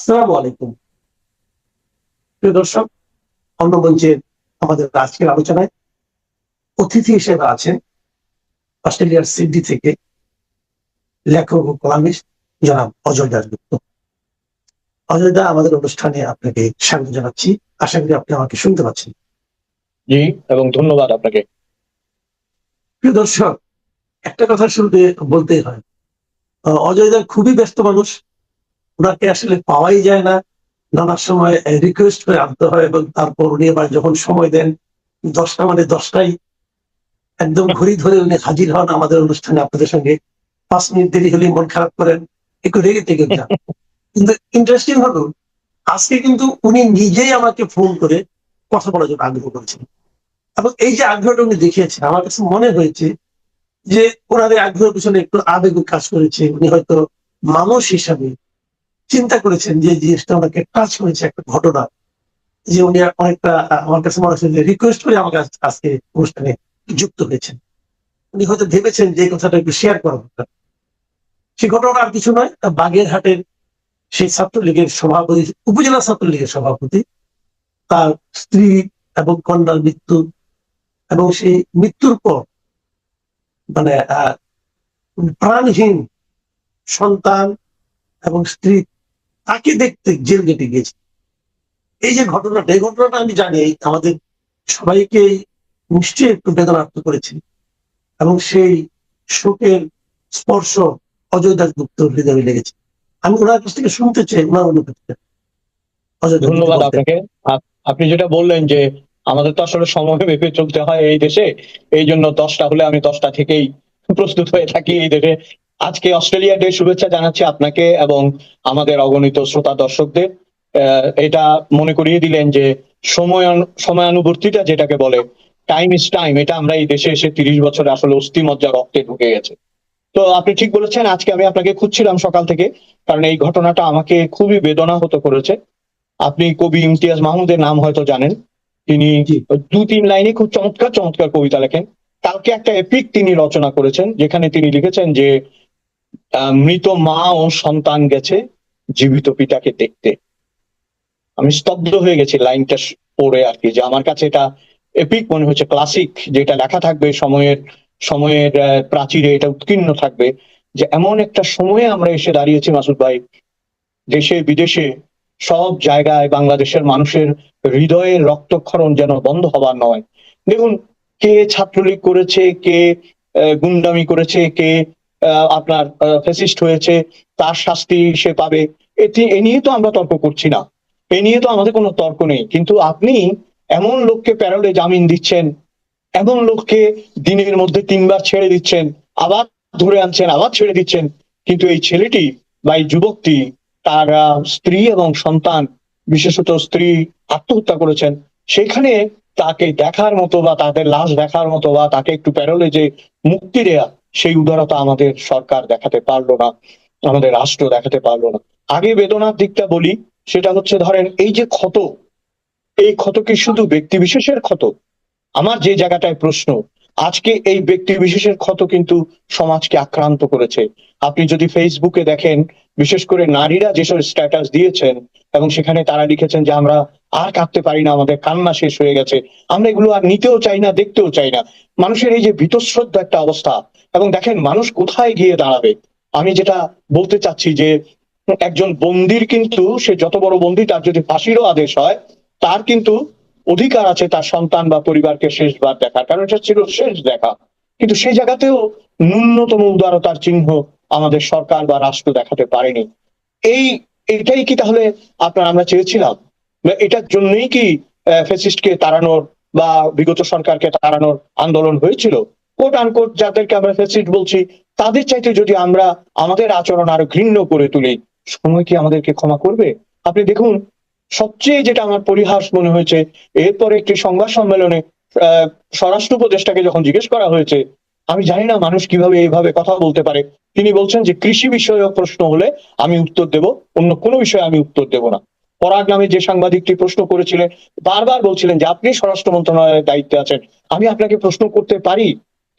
আসসালামু আলাইকুম। প্রিয় দর্শক অন্য মঞ্চের আমাদের আজকের আলোচনায় অতিথি হিসেবে আছেন অস্ট্রেলিয়ার সিডনি থেকে লেখক ও কলামিস্ট জনাব অজয় দাসগুপ্ত অজয় দা আমাদের অনুষ্ঠানে আপনাকে স্বাগত জানাচ্ছি। আশা করি আপনি আমাকে শুনতে পাচ্ছেন। জি এবং ধন্যবাদ আপনাকে। প্রিয় দর্শক একটা কথা শুরুতে বলতেই হয়। অজয় দা খুবই ব্যস্ত মানুষ। ওনাকে আসলে পাওয়াই যায় না। নানা সময় রিকোয়েস্ট করে আনতে হয় এবং তারপর উনি আবার যখন সময় দেন দশটা মানে দশটাই একদম ঘড়ি ধরে উনি হাজির হন আমাদের অনুষ্ঠানে আপনাদের সঙ্গে। পাঁচ মিনিট দেরি হলে মন খারাপ করেন একটু রেগে থেকে কিন্তু ইন্টারেস্টিং হলো আজকে কিন্তু উনি নিজেই আমাকে ফোন করে কথা বলার জন্য আগ্রহ করেছেন। এবং এই যে আগ্রহটা উনি দেখিয়েছেন আমার কাছে মনে হয়েছে যে ওনাদের আগ্রহের পিছনে একটু আবেগ কাজ করেছে। উনি হয়তো মানুষ হিসাবে চিন্তা করেছেন যে জিনিসটা ওনাকে টাচ করেছে একটা ঘটনা, যে উনি অনেকটা, আমার কাছে মনে হচ্ছে যে রিকোয়েস্ট করে আমাকে আজ- আজকে অনুষ্ঠানে যুক্ত হয়েছেন। উনি হয়তো ভেবেছেন যে কথাটা একটু শেয়ার করা দরকার। সেই ঘটনাটা আর কিছু নয় বাগেরহাটের সেই ছাত্রলীগের সভাপতি, উপজেলা ছাত্রলীগের সভাপতি, তার স্ত্রী এবং কন্যার মৃত্যু এবং সেই মৃত্যুর পর মানে প্রাণহীন সন্তান এবং স্ত্রী তাকে দেখতে জেল গেটে গেছে এই যে ঘটনাটা এই ঘটনাটা আমি জানি আমাদের সবাইকে নিশ্চয়ই একটু বেদনার্থ করেছে। এবং সেই শোকের স্পর্শ অজয় দাসগুপ্ত হৃদয়ে লেগেছে। আমি ওনার কাছ থেকে শুনতে চাই ওনার অনুভূতিটা। ধন্যবাদ আপনাকে। আপনি যেটা বললেন যে আমাদের তো আসলে সময় ভেবে চলতে হয় এই দেশে এই জন্য দশটা হলে আমি দশটা থেকেই প্রস্তুত হয়ে থাকি এই দেশে। আজকে অস্ট্রেলিয়া ডে শুভেচ্ছা জানাচ্ছি আপনাকে এবং আমাদের অগণিত শ্রোতা দর্শকদের। এটা মনে করিয়ে দিলেন যে সময় সময়ানুবর্তিতা যেটাকে বলে টাইম ইজ টাইম এটা আমরা এই দেশে এসে তিরিশ বছরে আসলে অস্থি মজ্জা রক্তে ঢুকে গেছে। তো আপনি ঠিক বলেছেন আজকে আমি আপনাকে খুঁজছিলাম সকাল থেকে কারণ এই ঘটনাটা আমাকে খুবই বেদনা হতো করেছে। আপনি কবি ইমতিয়াজ মাহমুদের নাম হয়তো জানেন। তিনি দু তিন লাইনে খুব চমৎকার চমৎকার কবিতা লেখেন। কালকে একটা এপিক তিনি রচনা করেছেন যেখানে তিনি লিখেছেন যে মৃত মা ও সন্তান গেছে, জীবিত পিতাকে দেখতে। আমি স্তব্ধ হয়ে গেছি লাইনটা পড়ে আর কি, যে আমার কাছে এটা এপিক মনে হচ্ছে ক্লাসিক যেটা লেখা থাকবে সময়ের সময়ের প্রাচীরে এটা উৎকীর্ণ থাকবে, যে এমন একটা সময়ে আমরা এসে দাঁড়িয়েছি মাসুদ ভাই, দেশে, বিদেশে, সব জায়গায় বাংলাদেশের মানুষের হৃদয়ের রক্তক্ষরণ যেন বন্ধ হবার নয়। দেখুন, কে ছাত্রলীগ করেছে, কে গুন্ডামি করেছে, কে আপনার ফেসিস্ট হয়েছে, তার শাস্তি সে পাবে। এটি, এ নিয়ে তো আমরা তর্ক করছি না। এ নিয়ে তো আমাদের কোনো তর্ক নেই। কিন্তু আপনি এমন লোককে প্যারোলে জামিন দিচ্ছেন, এমন লোককে দিনের মধ্যে তিনবার ছেড়ে দিচ্ছেন, আবার ধরে আনছেন, আবার ছেড়ে দিচ্ছেন। কিন্তু এই ছেলেটি বা এই যুবকটি, তার স্ত্রী এবং সন্তান, বিশেষত স্ত্রী আত্মহত্যা করেছেন, সেখানে তাকে দেখার মতো বা তাদের লাশ দেখার মতো বা তাকে একটু প্যারোলে যে মুক্তি দেয়া সেই উদারতা আমাদের সরকার দেখাতে পারল না, আমাদের রাষ্ট্র দেখাতে পারল না। আগে বেদনার দিকটা বলি, সেটা হচ্ছে ধরেন এই যে ক্ষত, এই ক্ষত কি শুধু ব্যক্তি বিশেষের ক্ষত? আমার যে জায়গাটায় প্রশ্ন, আজকে এই ব্যক্তি বিশেষের ক্ষত কিন্তু সমাজকে আক্রান্ত করেছে। আপনি যদি ফেসবুকে দেখেন বিশেষ করে নারীরা যেসব স্ট্যাটাস দিয়েছেন এবং সেখানে তারা লিখেছেন যে, আমরা আর কাঁদতে পারি না, আমাদের কান্না শেষ হয়ে গেছে। আমরা এগুলো আর নিতেও চাই না, দেখতেও চাই না। মানুষের এই যে ভীতশ্রদ্ধ একটা অবস্থা, এবং দেখেন মানুষ কোথায় গিয়ে দাঁড়াবে? আমি যেটা বলতে চাচ্ছি যে, একজন বন্দির কিন্তু, সে যত বড় বন্দি, তার যদি ফাঁসিরও আদেশ হয়, তার কিন্তু অধিকার আছে তার সন্তান বা পরিবারকে শেষবার দেখার। কারণ এটা ছিল শেষ দেখা। কিন্তু সেই জায়গাতেও ন্যূনতম উদারতার চিহ্ন আমাদের সরকার বা রাষ্ট্র দেখাতে পারেনি। এই এটাই কি তাহলে আপনার আমরা চেয়েছিলাম? এটার জন্যই কি ফেসিস্টকে তাড়ানোর বা বিগত সরকারকে তাড়ানোর আন্দোলন হয়েছিল? কোট আনকোট যাদেরকে আমরা ফেসিস্ট বলছি, তাদের চাইতে যদি আমরা আমাদের আচরণ আরও ঘৃণ্য করে তুলি, সময় কি আমাদেরকে ক্ষমা করবে? আপনি দেখুন, সবচেয়ে যেটা আমার পরিহাস মনে হয়েছে, এরপর একটি সংবাদ সম্মেলনে স্বরাষ্ট্র উপদেষ্টাকে যখন জিজ্ঞেস করা হয়েছে আমি জানি না মানুষ কীভাবে এইভাবে কথা বলতে পারে। তিনি বলছেন যে, কৃষি বিষয়ক প্রশ্ন হলে আমি উত্তর দেব, অন্য কোনো বিষয়ে আমি উত্তর দেব না। পরাগ নামে যে সাংবাদিকটি প্রশ্ন করেছিলেন, বারবার বলছিলেন যে, আপনি স্বরাষ্ট্র মন্ত্রণালয়ের দায়িত্বে আছেন, আমি আপনাকে প্রশ্ন করতে পারি?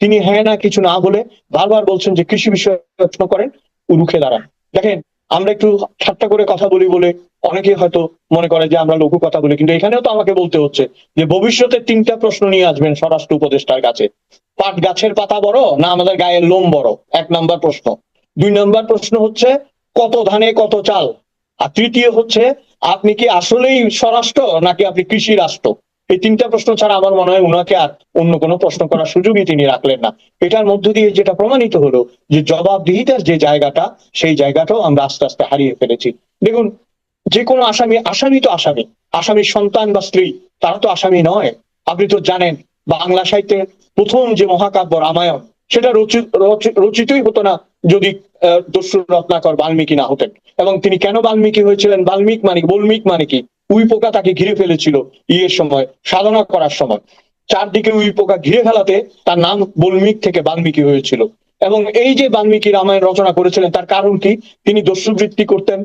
তিনি হ্যাঁ না কিছু না বলে বারবার বলছেন যে, কৃষি বিষয়ে প্রশ্ন করেন, রুখে দাঁড়ান। দেখেন, আমরা একটু ঠাট্টা করে কথা বলি বলে অনেকে হয়তো মনে করে যে, আমরা লঘু কথা বলি, কিন্তু এখানেও তো আমাকে বলতে হচ্ছে যে, ভবিষ্যতে তিনটা প্রশ্ন নিয়ে আসবেন স্বরাষ্ট্র উপদেষ্টার কাছে। পাট গাছের পাতা বড় না আমাদের গায়ের লোম বড়? এক নাম্বার প্রশ্ন। দুই নাম্বার প্রশ্ন হচ্ছে, কত ধানে কত চাল? আর তৃতীয় হচ্ছে, আপনি কি আসলেই স্বরাষ্ট্র নাকি আপনি কৃষি রাষ্ট্র? এই তিনটা প্রশ্ন ছাড়া আমার মনে হয় উনাকে আর অন্য কোনো প্রশ্ন করার সুযোগই তিনি রাখলেন না। এটার মধ্য দিয়ে যেটা প্রমাণিত হলো, যে জবাবদিহিতার যে জায়গাটা, সেই জায়গাটাও আমরা আস্তে আস্তে হারিয়ে ফেলেছি। দেখুন, যে কোনো আসামি আসামি তো আসামি। আসামির সন্তান বা স্ত্রী, তারা তো আসামি নয়। আপনি তো জানেন, বাংলা সাহিত্যের প্রথম যে মহাকাব্য রামায়ণ, সেটা রচিত রচিতই হতো না যদি দস্যু রত্নাকর বাল্মীকি না হতেন। এবং তিনি কেন বাল্মীকি হয়েছিলেন? বাল্মীক মানে? বল্মিক মানে কি? উই পোকা তাকে ঘিরে ফেলেছিল ইয়ের সময়, সাধনা করার সময়। চারদিকে উই পোকা ঘিরে ফেলাতে তার নাম বল্মিক থেকে বাল্মীকি হয়েছিল। এবং এই যে বাল্মীকি রামায়ণ রচনা করেছিলেন, তার কারণ কি? তিনি দস্যুবৃত্তি করতেন।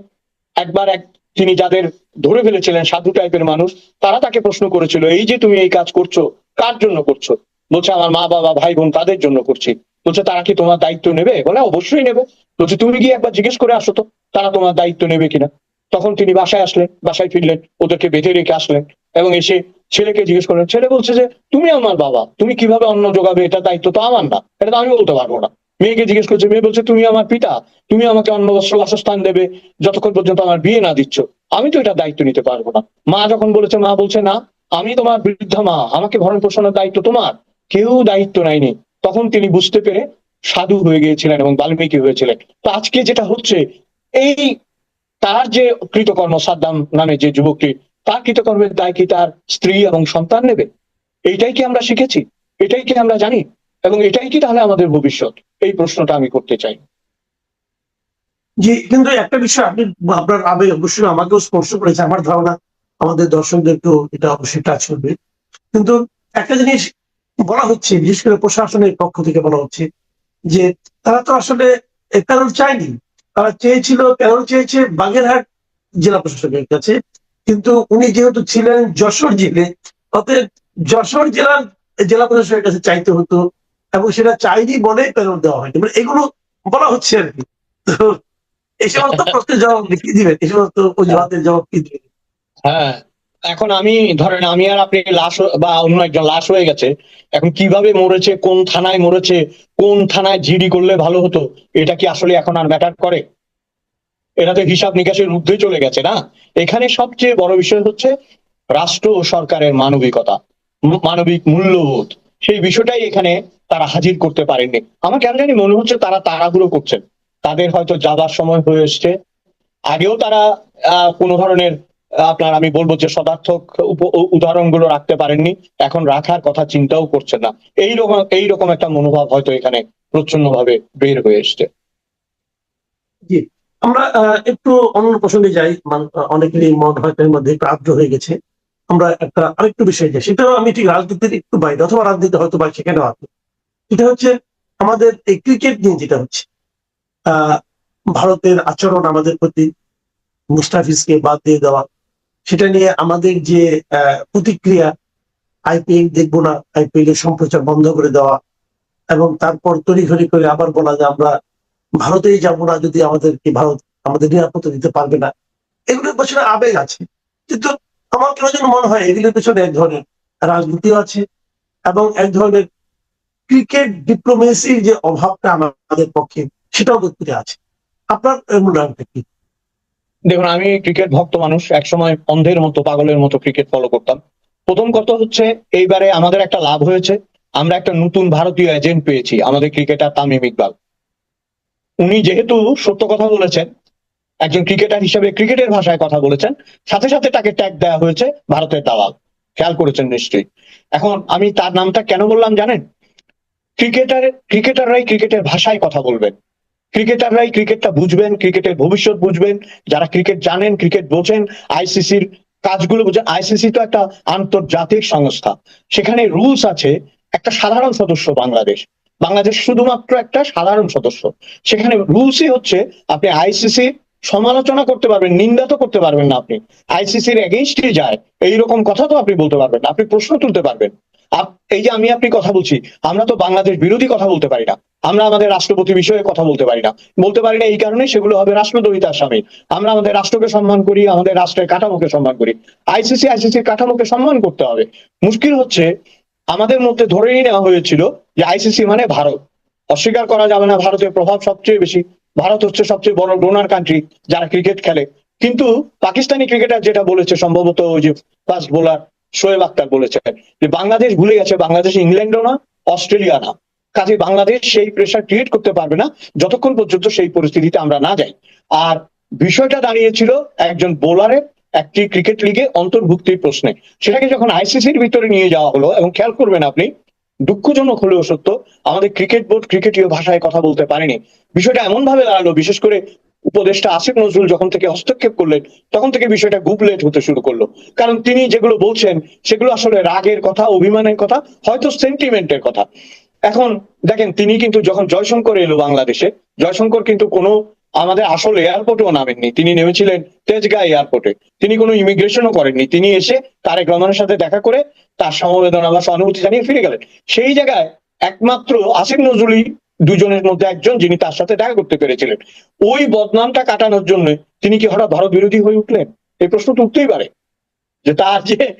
একবার এক, তিনি যাদের ধরে ফেলেছিলেন, সাধু টাইপের মানুষ, তারা তাকে প্রশ্ন করেছিল, এই যে তুমি এই কাজ করছ, কার জন্য করছ? বলছে, আমার মা বাবা, ভাই বোন তাদের জন্য করছি? বলছে, তারা কি তোমার দায়িত্ব নেবে? বলে, অবশ্যই নেবে। বলছে, তুমি গিয়ে একবার জিজ্ঞেস করে আসো তো, তারা তোমার দায়িত্ব নেবে কিনা? তখন তিনি বাসায় আসলেন, বাসায় ফিরলেন, ওদেরকে বেঁধে রেখে আসলেন এবং এসে ছেলেকে জিজ্ঞেস করলেন, ছেলে বলছে যে, তুমি আমার বাবা, তুমি কীভাবে অন্ন যোগাবে? এটা দায়িত্ব তো আমার না, এটা তো আমি বলতে পারব না। মেয়েকে জিজ্ঞেস করছে, মেয়ে বলছে, তুমি আমার পিতা, তুমি আমাকে অন্ন বস্ত্র বাসস্থান দেবে, যতক্ষণ পর্যন্ত আমার বিয়ে না দিচ্ছ, আমি তো এটা দায়িত্ব নিতে পারব না। মা যখন বলেছে, মা বলছে, না, আমি তোমার বৃদ্ধা মা, আমাকে ভরণ পোষণের দায়িত্ব তোমার। কেউ দায়িত্ব নেয়নি। তখন তিনি বুঝতে পেরে সাধু হয়ে গিয়েছিলেন এবং বাল্মীকি হয়েছিলেন। তো আজকে যেটা হচ্ছে, এই তার যে কৃতকর্ম, সাদ্দাম নামে যে যুবকটি, তার কৃতকর্মের দায় কি তার স্ত্রী এবং সন্তান নেবে? এইটাই কি আমরা শিখেছি? এটাই কি আমরা জানি? এবং এটাই কি তাহলে আমাদের ভবিষ্যৎ? এই প্রশ্নটা আমি করতে চাই। জি, কিন্তু একটা বিষয় আপনি আপনার আবেগ অবশ্যই আমাকেও স্পর্শ করেছে, আমার ধারণা আমাদের দর্শকদেরকেও এটা অবশ্যই টাচ করবে। কিন্তু একটা জিনিস বলা হচ্ছে, বিশেষ করে প্রশাসনের পক্ষ থেকে বলা হচ্ছে, যে তারা তো আসলে প্যারোল চায়নি। তারা চেয়েছিল, প্যারোল চেয়েছে বাগেরহাট জেলা প্রশাসকের কাছে। কিন্তু উনি যেহেতু ছিলেন যশোর জেলে, অতএব যশোর জেলার জেলা প্রশাসকের কাছে চাইতে হতো এবং সেটা চাইনি বলে প্যারোল দেওয়া হয়নি। মানে এগুলো বলা হচ্ছে আর কি। এই সমস্ত প্রশ্নের জবাব কি দিবেন? এই সমস্ত অজুহাতের জবাব কি দিবেন? হ্যাঁ এখন আমি, ধরেন আমি আর আপনি লাশ বা অন্য একজন লাশ হয়ে গেছে, এখন কীভাবে মরেছে, কোন থানায় মরেছে, কোন থানায় জিডি করলে ভালো হতো, এটা কি আসলে এখন আর ম্যাটার করে? এটা তো হিসাব নিকাশের ঊর্ধ্বে চলে গেছে না? এখানে সবচেয়ে বড় বিষয় হচ্ছে রাষ্ট্র ও সরকারের মানবিকতা মানবিক মূল্যবোধ। সেই বিষয়টাই এখানে তারা হাজির করতে পারেননি। আমার কেন জানি মনে হচ্ছে তারা তাড়াহুড়ো করছেন। তাদের হয়তো যাবার সময় হয়ে এসছে। আগেও তারা কোনো ধরনের আপনার আমি বলব যে সদার্থক উদাহরণগুলো রাখতে পারেননি। এখন রাখার কথা চিন্তাও করছেন না। এইরকম এইরকম একটা মনোভাব হয়তো এখানে প্রচণ্ড ভাবে বের হয়ে এসছে। আমরা একটু অন্য প্রসঙ্গে যাই। অনেকেরই মন হয়তো এর মধ্যে একটু হয়ে গেছে। আমরা একটা আরেকটু বিষয় যাই। সেটাও আমি ঠিক রাজনীতির একটু বাইরে, অথবা রাজনীতি হয়তো বা সেখানেও আছে। সেটা হচ্ছে আমাদের এই ক্রিকেট নিয়ে যেটা হচ্ছে। ভারতের আচরণ আমাদের প্রতি মুস্তাফিজকে বাদ দিয়ে দেওয়া। সেটা নিয়ে আমাদের যে প্রতিক্রিয়া আইপিএল দেখব না আইপিএল এর সম্প্রচার বন্ধ করে দেওয়া এবং তারপর তড়িঘড়ি করে আবার বলা যে আমরা ভারতেই যাব না যদি আমাদেরকে ভারত আমাদের নিরাপত্তা দিতে পারবে না। এগুলোর পেছনে আবেগ আছে। কিন্তু আমার কেন যেন মনে হয় এগুলোর পেছনে এক ধরনের রাজনীতিও আছে এবং এক ধরনের ক্রিকেট ডিপ্লোমেসির যে অভাবটা আমাদের পক্ষে সেটাও বোধ আছে। আপনার মূল্যায়নটা কি? দেখুন, আমি ক্রিকেট ভক্ত মানুষ, একসময় অন্ধের মতো, পাগলের মতো ক্রিকেট ফলো করতাম। প্রথম কথা হচ্ছে, এইবারে আমাদের একটা লাভ হয়েছে। আমরা একটা নতুন ভারতীয় এজেন্ট পেয়েছি, আমাদের ক্রিকেটার তামিম ইকবাল। উনি যেহেতু সত্য কথা বলেছেন, একজন ক্রিকেটার হিসেবে ক্রিকেটের ভাষায় কথা বলেছেন, সাথে সাথে তাকে ট্যাগ দেওয়া হয়েছে ভারতের দালাল। খেয়াল করেছেন নিশ্চয়ই। এখন আমি তার নামটা কেন বললাম জানেন? ক্রিকেটার ক্রিকেটাররাই ক্রিকেটের ভাষায় কথা বলবেন। ক্রিকেটাররাই ক্রিকেটটা বুঝবেন, ক্রিকেটের ভবিষ্যৎ বুঝবেন, যারা ক্রিকেট জানেন, ক্রিকেট বোঝেন, আইসিসির কাজগুলো বুঝেন আইসিসি তো একটা আন্তর্জাতিক সংস্থা। সেখানে রুলস আছে, একটা সাধারণ সদস্য বাংলাদেশ। বাংলাদেশ শুধুমাত্র একটা সাধারণ সদস্য। সেখানে রুলসই হচ্ছে, আপনি আইসিসি সমালোচনা করতে পারবেন, নিন্দা তো করতে পারবেন না আপনি। আইসিসির এগেইনস্টে যায়, এইরকম কথা তো আপনি বলতে পারবেন আপনি প্রশ্ন তুলতে পারবেন। এই যে আমি আপনি কথা বলছি, আমরা তো বাংলাদেশ বিরোধী কথা বলতে পারি না। আমরা আমাদের রাষ্ট্রপতি বিষয়ে কথা বলতে পারি না। বলতে পারি না এই কারণে সেগুলো হবে রাষ্ট্রদ্রোহিতার সামিল আমরা আমাদের রাষ্ট্রকে সম্মান করি, আমাদের রাষ্ট্রের কাঠামোকে সম্মান করি। আইসিসি, আইসিসির কাঠামোকে সম্মান করতে হবে। মুশকিল হচ্ছে, আমাদের মধ্যে ধরেই নেওয়া হয়েছিল যে আইসিসি মানে ভারত। অস্বীকার করা যাবে না ভারতের প্রভাব সবচেয়ে বেশি। ভারত হচ্ছে সবচেয়ে বড় ডোনার কান্ট্রি যারা ক্রিকেট খেলে। কিন্তু পাকিস্তানি ক্রিকেটার যেটা বলেছে সম্ভবত ওই যে ফাস্ট বোলার শোয়েব আক্তার বলেছেন যে বাংলাদেশ ভুলে গেছে, বাংলাদেশ ইংল্যান্ডও না, অস্ট্রেলিয়া না। কাজে বাংলাদেশ সেই প্রেশার ক্রিয়েট করতে পারবে না, যতক্ষণ পর্যন্ত সেই পরিস্থিতিতে আমরা না যাই। আর বিষয়টা দাঁড়িয়েছিল একজন বোলারের একটি ক্রিকেট লিগে অন্তর্ভুক্তির প্রশ্নে। সেটাকে যখন আইসিসির ভিতরে নিয়ে যাওয়া হলো, এবং খেয়াল করবেন আপনি, দুঃখজনক হলেও সত্য, আমাদের ক্রিকেট বোর্ড ক্রিকেটীয় ভাষায় কথা বলতে পারেনি। বিষয়টা এমন ভাবে দাঁড়াল, বিশেষ করে উপদেষ্টা আসিফ নজরুল যখন থেকে হস্তক্ষেপ করলেন, তখন থেকে বিষয়টা গুবলেট হতে শুরু করল। কারণ তিনি যেগুলো বলছেন, সেগুলো আসলে রাগের কথা, অভিমানের কথা, হয়তো সেন্টিমেন্টের কথা। এখন দেখেন, তিনি কিন্তু যখন জয়শঙ্কর এলো বাংলাদেশে, জয়শঙ্কর কিন্তু কোনো আমাদের আসল এয়ারপোর্টেও নামেননি। তিনি নেমেছিলেন তেজগাঁ এয়ারপোর্টে তিনি কোনো ইমিগ্রেশনও করেননি। তিনি এসে তারেক রহমানের সাথে দেখা করে তার সমবেদনা বা সহানুভূতি জানিয়ে ফিরে গেলেন। সেই জায়গায় একমাত্র আসিফ নজরুলই দুজনের মধ্যে একজন যিনি তার সাথে দেখা করতে পেরেছিলেন। ওই বদনামটা কাটানোর জন্য তিনি কি হঠাৎ ভারত বিরোধী হয়ে উঠলেন? এই প্রশ্ন তো উঠতেই পারে। যে তার যে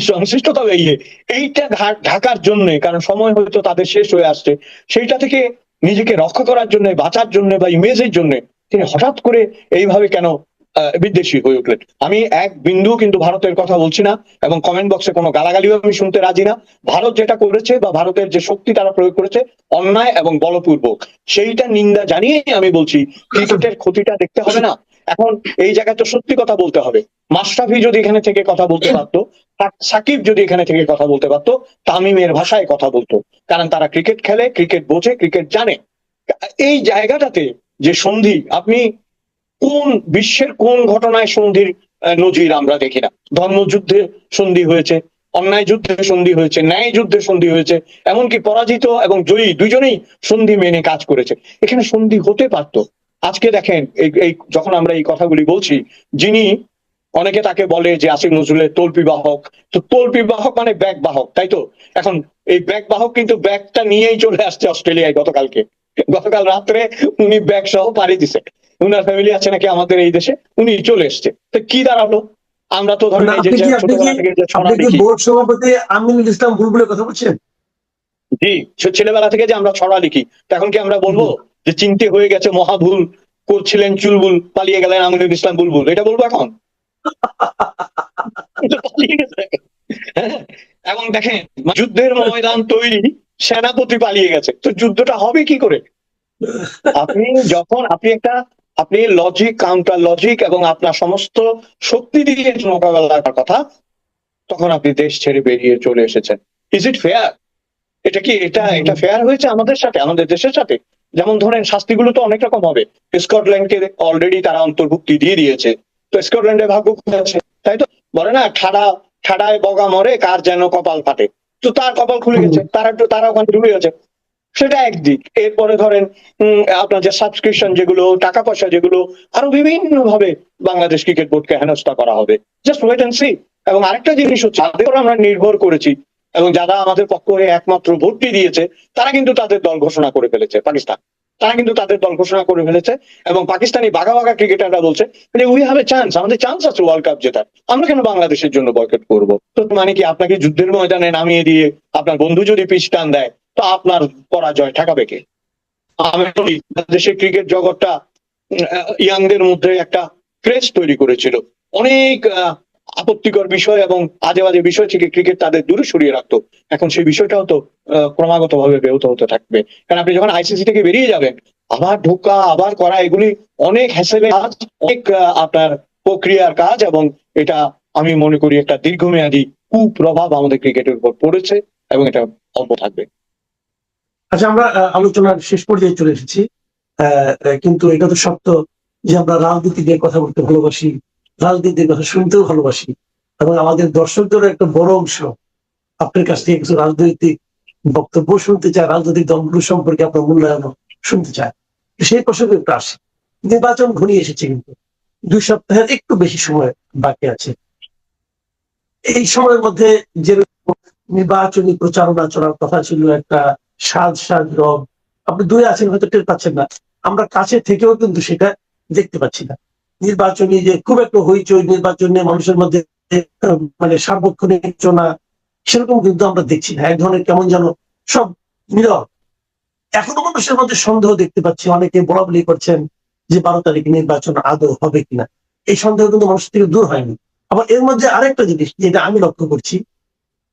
সংশ্লিষ্টতা ইয়ে এইটা ঢাকার জন্য, কারণ সময় হয়তো তাদের শেষ হয়ে আসছে, সেইটা থেকে নিজেকে রক্ষা করার জন্য, বাঁচার জন্য বা ইমেজের জন্য তিনি হঠাৎ করে এইভাবে কেন বিদ্বেষী হয়ে উঠলেন। আমি এক বিন্দু কিন্তু ভারতের কথা বলছি না এবং কমেন্ট বক্সে কোনো গালাগালিও আমি শুনতে রাজি না। ভারত যেটা করেছে বা ভারতের যে শক্তি তারা প্রয়োগ করেছে অন্যায় এবং বলপূর্বক, সেইটা নিন্দা জানিয়েই আমি বলছি, ক্রিকেটের ক্ষতিটা দেখতে হবে না। এখন এই জায়গায় তো সত্যি কথা বলতে হবে। মাশরাফি যদি এখানে থেকে কথা বলতে পারতো সাকিব যদি এখানে থেকে কথা বলতে পারতো, তামিমের ভাষায় কথা বলতো। কারণ তারা ক্রিকেট খেলে, ক্রিকেট বোঝে, ক্রিকেট জানে। এই জায়গাটাতে যে সন্ধি, আপনি কোন বিশ্বের কোন ঘটনায় সন্ধির নজির আমরা দেখি না। ধর্মযুদ্ধে সন্ধি হয়েছে অন্যায় যুদ্ধে সন্ধি হয়েছে ন্যায় যুদ্ধে সন্ধি হয়েছে, এমনকি পরাজিত এবং জয়ী দুজনেই সন্ধি মেনে কাজ করেছে। এখানে সন্ধি হতে পারতো। আজকে দেখেন, এই যখন আমরা এই কথাগুলি বলছি, যিনি অনেকে তাকে বলে যে আসিফ নজরুলের তল্পি বাহক তো তল্পি বাহক মানে ব্যাগ বাহক তাই তো? এখন এই ব্যাগ বাহক কিন্তু ব্যাগটা নিয়েই চলে আসছে অস্ট্রেলিয়ায় গতকালকে। গতকাল রাত্রে উনি ব্যাগ সহ পাড়ি দিছে। উনার ফ্যামিলি আছে নাকি আমাদের এই দেশে? উনি চলে এসছে। তো কি দাঁড়াল? আমরা তো ধরেন বোর্ড সভাপতি আমিনুল ইসলাম বুলবুলে কথা বলছেন? জি ছেলেবেলা থেকে যে আমরা ছড়া লিখি। এখন কি আমরা বলব? যে চিনতে হয়ে গেছে মহাভুল করছিলেন চুলবুল পালিয়ে গেলেন আমিনুল ইসলাম বুলবুল। এটা বলব এখন? গেছে। হ্যাঁ, এবং দেখেন যুদ্ধের ময়দান তৈরি সেনাপতি পালিয়ে গেছে। তো যুদ্ধটা হবে কি করে? আপনি যখন আপনি একটা আপনি লজিক কাউন্টার লজিক এবং আপনার সমস্ত শক্তি দিয়ে মোকাবেলা করার কথা তখন আপনি দেশ ছেড়ে বেরিয়ে চলে এসেছেন। ইজ ইট ফেয়ার এটা কি এটা এটা ফেয়ার হয়েছে আমাদের সাথে আমাদের দেশের সাথে? যেমন ধরেন শাস্তিগুলো তো অনেক রকম হবে। স্কটল্যান্ডকে অলরেডি তারা অন্তর্ভুক্তি দিয়ে দিয়েছে। তো স্কটল্যান্ডের ভাগ্য আছে তাই তো? বলে না ঠাডা ঠাডায় বগা মরে কার যেন কপাল ফাটে। তো তার কপাল খুলে গেছে তারা একটু তারা ওখানে ডুবে গেছে। সেটা একদিক। এরপরে ধরেন আপনার যে সাবস্ক্রিপশন যেগুলো টাকা পয়সা যেগুলো, আরও বিভিন্ন ভাবে বাংলাদেশ ক্রিকেট বোর্ডকে হেনস্থা করা হবে। জাস্ট ওয়েট অ্যান্ড সি এবং আরেকটা জিনিস হচ্ছে উপর আমরা নির্ভর করেছি, এবং যারা আমাদের পক্ষ হয়ে একমাত্র ভোটটি দিয়েছে, তারা কিন্তু তাদের দল ঘোষণা করে ফেলেছে, পাকিস্তান। তারা কিন্তু তাদের দল ঘোষণা করে ফেলেছে, এবং পাকিস্তানি বাঘা বাঘা ক্রিকেটাররা বলছে যে উই হ্যাভ এ চান্স আমাদের চান্স আছে ওয়ার্ল্ড কাপ জেতার। আমরা কেন বাংলাদেশের জন্য বয়কট করব? তো মানে কি আপনাকে যুদ্ধের ময়দানে নামিয়ে দিয়ে আপনার বন্ধু যদি পিচ টান দেয় তো আপনার পরাজয় ঠেকাবে কে? আমি বাংলাদেশের ক্রিকেট জগৎটা ইয়াংদের মধ্যে একটা ক্রেজ তৈরি করেছিল। অনেক আপত্তিকর বিষয় এবং আজে বাজে বিষয় থেকে ক্রিকেট তাদের দূরে সরিয়ে রাখতো। এখন সেই বিষয়টাও তো ক্রমাগত ভাবে ব্যাহত হতে থাকবে। কারণ আপনি যখন আইসিসি থেকে বেরিয়ে যাবেন, আবার ঢোকা, আবার করা, এগুলি অনেক হ্যাসেলের কাজ, অনেক আপনার প্রক্রিয়ার কাজ এবং এটা আমি মনে করি একটা দীর্ঘমেয়াদী কুপ্রভাব আমাদের ক্রিকেটের উপর পড়েছে এবং এটা অল্প থাকবে। আচ্ছা আমরা আলোচনার শেষ পর্যায়ে চলে এসেছি। কিন্তু এটা তো সত্য যে আমরা রাজনীতি নিয়ে কথা বলতে ভালোবাসি, রাজনীতির কথা শুনতেও ভালোবাসি। এবং আমাদের দর্শকদেরও একটা বড় অংশ আপনার কাছ থেকে কিছু রাজনৈতিক বক্তব্য শুনতে চায়, রাজনৈতিক দলগুলো সম্পর্কে আপনার মূল্যায়ন শুনতে চায়। সেই প্রসঙ্গে একটু আসি। নির্বাচন ঘনিয়ে এসেছে কিন্তু। দুই সপ্তাহের একটু বেশি সময় বাকি আছে। এই সময়ের মধ্যে যে নির্বাচনী প্রচারণা চলার কথা ছিল একটা সাজ সাজ রব আপনি দূরে আছেন, হয়তো টের পাচ্ছেন না। আমরা কাছে থেকেও কিন্তু সেটা দেখতে পাচ্ছি না। নির্বাচনী যে খুব একটা হইচই, নির্বাচন নিয়ে মানুষের মধ্যে মানে সার্বক্ষণিক আলোচনা সেরকম কিন্তু আমরা দেখছি না। এক ধরনের কেমন যেন সব নীরব এখনও মানুষের মধ্যে সন্দেহ দেখতে পাচ্ছি। অনেকে বলা বলি করছেন যে বারো তারিখ নির্বাচন আদৌ হবে কিনা। এই সন্দেহ কিন্তু মানুষ থেকে দূর হয়নি। আবার এর মধ্যে আরেকটা জিনিস যেটা আমি লক্ষ্য করছি,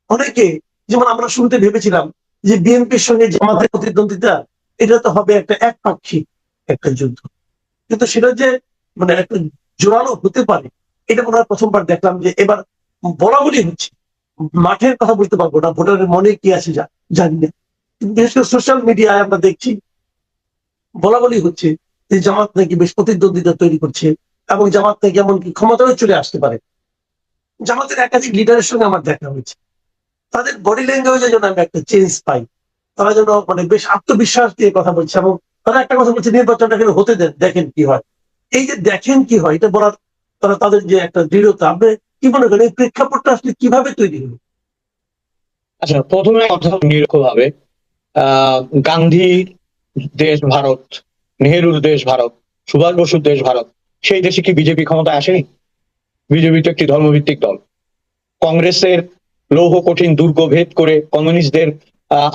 অনেকে, যেমন আমরা শুরুতে ভেবেছিলাম যে বিএনপির সঙ্গে জামাতের প্রতিদ্বন্দ্বিতা, এটা তো হবে একটা একপাক্ষিক একটা যুদ্ধ। কিন্তু সেটা যে মানে একটা জোরালো হতে পারে, এটা মনে প্রথমবার দেখলাম যে এবার বলা বলি হচ্ছে। মাঠের কথা বলতে পারব না, ভোটারের মনে কি আছে জানি না। বিশেষ করে সোশ্যাল মিডিয়ায় আমরা দেখছি, বলা বলি হচ্ছে যে জামাত নাকি বেশ প্রতিদ্বন্দ্বিতা তৈরি করছে এবং জামাত নাকি এমনকি ক্ষমতাও চলে আসতে পারে। জামাতের একাধিক লিডারের সঙ্গে আমার দেখা হয়েছে। তাদের বডি ল্যাঙ্গুয়েজে যেন আমি একটা চেঞ্জ পাই। তারা যেন মানে বেশ আত্মবিশ্বাস দিয়ে কথা বলছে এবং তারা একটা কথা বলছে, নির্বাচনটা কেন হতে দেন দেখেন কি হয়। এই যে দেখেন কি হয়, এটা বলার তারা তাদের যে একটা দৃঢ়তা আপনি কি মনে করেন এই প্রেক্ষাপটটা আসলে কীভাবে তৈরি হলো? আচ্ছা প্রথমে কথা নিরক্ষভাবে। আহ গান্ধীর দেশ ভারত, নেহেরুর দেশ ভারত, সুভাষ বসুর দেশ ভারত, সেই দেশে কি বিজেপি ক্ষমতায় আসেনি? বিজেপি তো একটি ধর্মভিত্তিক দল। কংগ্রেসের লৌহ কঠিন দুর্গ ভেদ করে কমিউনিস্টদের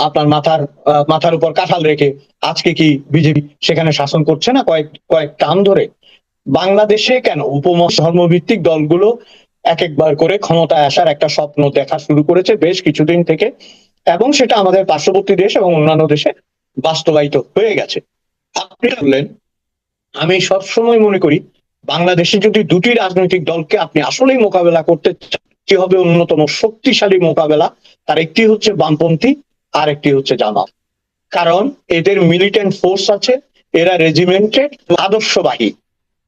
আপনার মাথার মাথার উপর কাঁঠাল রেখে আজকে কি বিজেপি সেখানে শাসন করছে না কয়েক কয়েক টার্ম ধরে? বাংলাদেশে কেন উপমহাদেশ ধর্মভিত্তিক দলগুলো এক একবার করে ক্ষমতায় আসার একটা স্বপ্ন দেখা শুরু করেছে বেশ কিছুদিন থেকে এবং সেটা আমাদের পার্শ্ববর্তী দেশ এবং অন্যান্য দেশে বাস্তবায়িত হয়ে গেছে। আপনি বললেন? আমি সবসময় মনে করি বাংলাদেশে যদি দুটি রাজনৈতিক দলকে আপনি আসলেই মোকাবেলা করতে চান, কি হবে অন্যতম শক্তিশালী মোকাবেলা তার একটি হচ্ছে বামপন্থী আর একটি হচ্ছে জামাত। কারণ এদের মিলিটেন্ট ফোর্স আছে, এরা রেজিমেন্টেড আদর্শবাহী।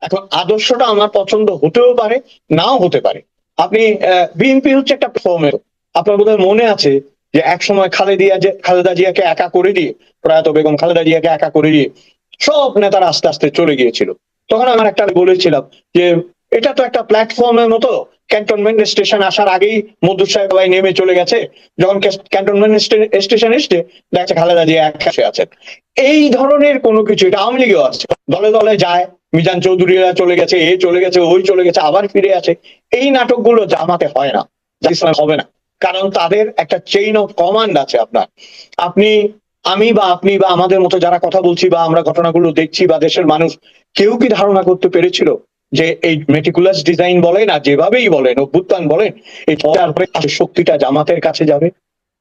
এখন আদর্শটা আমার পছন্দ হতেও পারে, নাও হতে পারে। আপনি বিএনপি হচ্ছে একটা ফর্মের আপনার বোধহয় মনে আছে যে এক সময় খালেদিয়া যে, খালেদা জিয়াকে একা করে দিয়ে, প্রয়াত বেগম খালেদা জিয়াকে একা করে দিয়ে সব নেতারা আস্তে আস্তে চলে গিয়েছিল। তখন আমার একটা বলেছিলাম যে, এটা তো একটা প্ল্যাটফর্মের মতো ক্যান্টনমেন্ট স্টেশন আসার আগেই মধুর সাহেব ভাই নেমে চলে গেছে। যখন ক্যান্টনমেন্ট স্টেশন এসছে, দেখা খালেদা জিয়া এক কাছে আছেন। এই ধরনের কোনো কিছু, এটা আওয়ামী লীগেও আছে। দলে দলে যায়, মিজান চৌধুরীরা চলে গেছে, এ চলে গেছে, ওই চলে গেছে, আবার ফিরে আছে এই নাটকগুলো জামাতে হয় না ইসলাম হবে না। কারণ তাদের একটা চেইন অফ কমান্ড আছে আপনার। আপনি, আমি বা আপনি বা আমাদের মতো যারা কথা বলছি বা আমরা ঘটনাগুলো দেখছি বা দেশের মানুষ, কেউ কি ধারণা করতে পেরেছিল? যে এই মেটিকুলাস ডিজাইন বলেন আর যেভাবেই বলেন, অভ্যুত্থান বলেন, এই শক্তিটা জামাতের কাছে যাবে।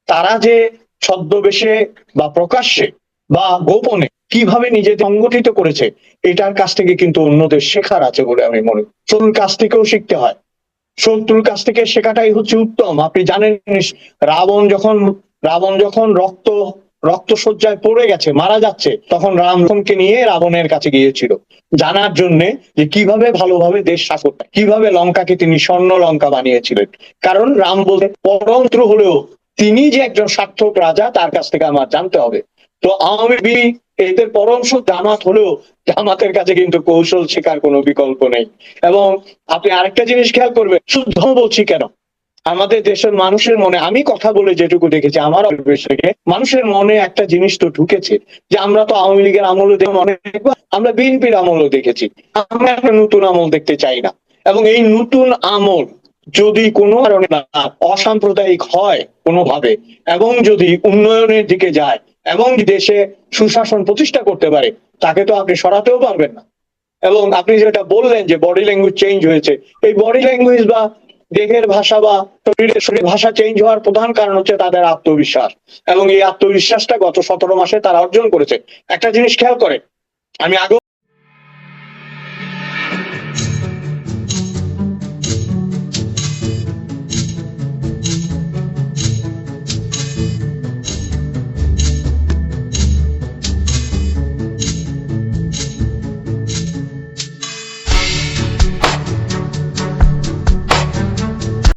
তারা যে ছদ্মবেশে বা প্রকাশ্যে বা গোপনে কীভাবে নিজেদের সংগঠিত করেছে, এটার কাছ থেকে কিন্তু অন্যদের শেখার আছে বলে আমি মনে করি। শত্রুর কাছ থেকেও শিখতে হয়। শত্রুর কাছ থেকে শেখাটাই হচ্ছে উত্তম। আপনি জানেন, রাবণ যখন রাবণ যখন রক্ত রক্ত শয্যায় পড়ে গেছে মারা যাচ্ছে। তখন রাম নিয়ে রাবণের কাছে গিয়েছিল। জানার জন্য যে কীভাবে ভালোভাবে দেশ হয়, কীভাবে লঙ্কাকে তিনি স্বর্ণ লঙ্কা বানিয়েছিলেন। কারণ রাম বলতে পরন্ত্র হলেও তিনি যে একজন সার্থক রাজা তার কাছ থেকে আমার জানতে হবে। তো আওয়ামী লীগ এদের পরমশ জামাত হলেও জামাতের কাছে কিন্তু কৌশল শেখার কোনো বিকল্প নেই। এবং আপনি আরেকটা জিনিস খেয়াল করবেন শুদ্ধ বলছি কেন? আমাদের দেশের মানুষের মনে, আমি কথা বলে যেটুকু দেখেছি, আমার থেকে মানুষের মনে একটা জিনিস তো ঢুকেছে যে আমরা তো আওয়ামী লীগের আমলে দেখে অনেকবার আমরা বিএনপির আমলও দেখেছি। আমরা একটা নতুন আমল দেখতে চাই না। এবং এই নতুন আমল যদি কোনো কারণে অসাম্প্রদায়িক হয় কোনোভাবে, এবং যদি উন্নয়নের দিকে যায়, এবং দেশে সুশাসন প্রতিষ্ঠা করতে পারে, তাকে তো আপনি সরাতেও পারবেন না। এবং আপনি যেটা বললেন যে বডি ল্যাঙ্গুয়েজ চেঞ্জ হয়েছে, এই বডি ল্যাঙ্গুয়েজ বা দেহের ভাষা বা শরীরের শরীর ভাষা চেঞ্জ হওয়ার প্রধান কারণ হচ্ছে তাদের আত্মবিশ্বাস। এবং এই আত্মবিশ্বাসটা গত সতেরো মাসে তারা অর্জন করেছে। একটা জিনিস খেয়াল করে, আমি আগেও